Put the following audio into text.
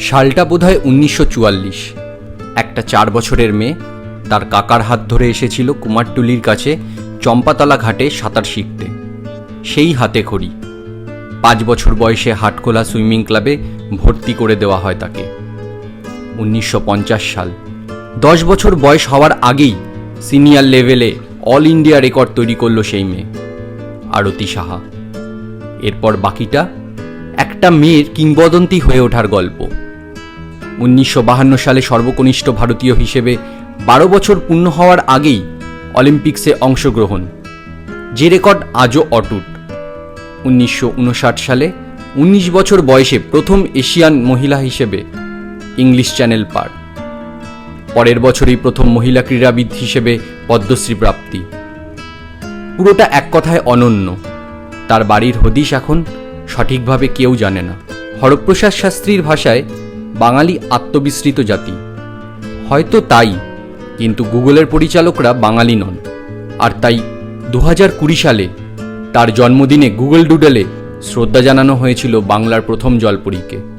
সালটা বোধহয় উনিশশো চুয়াল্লিশ। একটা চার বছরের মেয়ে, তার কাকার হাত ধরে এসেছিল কুমারটুলির কাছে চম্পাতলা ঘাটে সাঁতার শিখতে। সেই হাতে খড়ি। পাঁচ বছর বয়সে হাটখোলা সুইমিং ক্লাবে ভর্তি করে দেওয়া হয় তাকে। উনিশশো পঞ্চাশ সাল। দশ বছর বয়স হওয়ার আগেই সিনিয়র লেভেলে অল ইন্ডিয়া রেকর্ড তৈরি করল সেই মেয়ে, আরতি সাহা। এরপর বাকিটা একটা মেয়ের কিংবদন্তি হয়ে ওঠার গল্প। উনিশশো সালে সর্বকনিষ্ঠ ভারতীয় হিসেবে বারো বছর পূর্ণ হওয়ার আগেই অলিম্পিক্সে অংশগ্রহণ। যে রেকর্ড আজও অটুট। উনিশশো উনষাট সালে উনিশ বছর বয়সে প্রথম এশিয়ান মহিলা হিসেবে ইংলিশ চ্যানেল পার। পরের বছরই প্রথম মহিলা ক্রীড়াবিদ হিসেবে পদ্মশ্রী প্রাপ্তি। পুরোটা এক কথায় অনন্য। তার বাড়ির হদিশ এখন সঠিকভাবে কেউ জানে না। হরপ্রসাদ শাস্ত্রীর ভাষায় বাঙালি আত্মবিস্মৃত জাতি। হয়তো তাই, কিন্তু গুগলের পরিচালকরা বাঙালি নন। আর তাই দু সালে তার জন্মদিনে গুগল ডুডলে শ্রদ্ধা জানানো হয়েছিল বাংলার প্রথম জলপরীকে।